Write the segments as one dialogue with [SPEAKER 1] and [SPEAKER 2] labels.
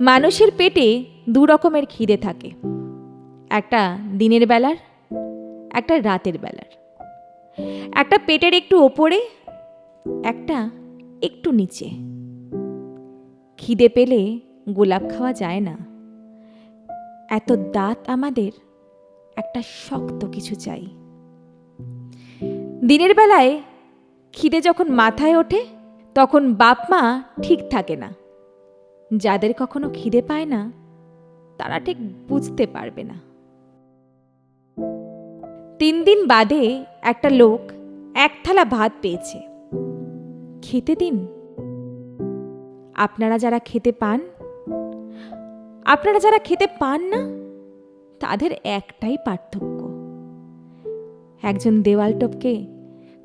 [SPEAKER 1] মানুষের পেটে দু রকমের খিদে থাকে। একটা দিনের বেলার, একটা রাতের বেলার। একটা পেটের একটু ওপরে, একটা একটু নিচে। খিদে পেলে গোলাপ খাওয়া যায় না। এত দাঁত আমাদের একটা শক্ত কিছু চাই। দিনের বেলায় খিদে যখন মাথায় ওঠে, তখন বাপ মা ঠিক থাকে না। যাদের কখনো খিদে পায় না, তারা ঠিক বুঝতে পারবে না। তিন দিন বাদে একটা লোক এক থালা ভাত পেয়েছে। খেতে দিন। আপনারা যারা খেতে পান, আপনারা যারা খেতে পান না, তাদের একটাই পার্থক্য। একজন দেওয়াল টপকে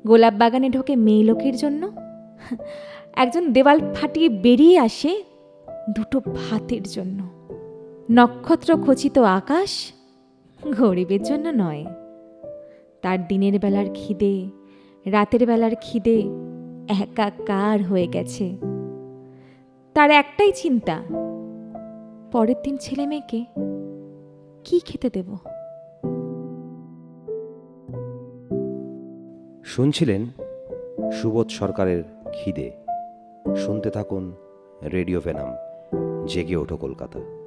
[SPEAKER 1] গোলাপ বাগানে ঢোকে মেয়ে লোকের জন্য, একজন দেওয়াল ফাটিয়ে বেরিয়ে আসে দুটো ভাতের জন্য। নক্ষত্র খচিত আকাশ গরিবের জন্য নয়। তার দিনের বেলার খিদে, রাতের বেলার খিদে একাকার হয়ে গেছে। তার একটাই চিন্তা, পরের দিন ছেলে মেয়েকে কি খেতে দেব?
[SPEAKER 2] শুনছিলেন সুবোধ সরকারের খিদে। শুনতে থাকুন রেডিও ভেনাম। জেগে ওঠো কলকাতা।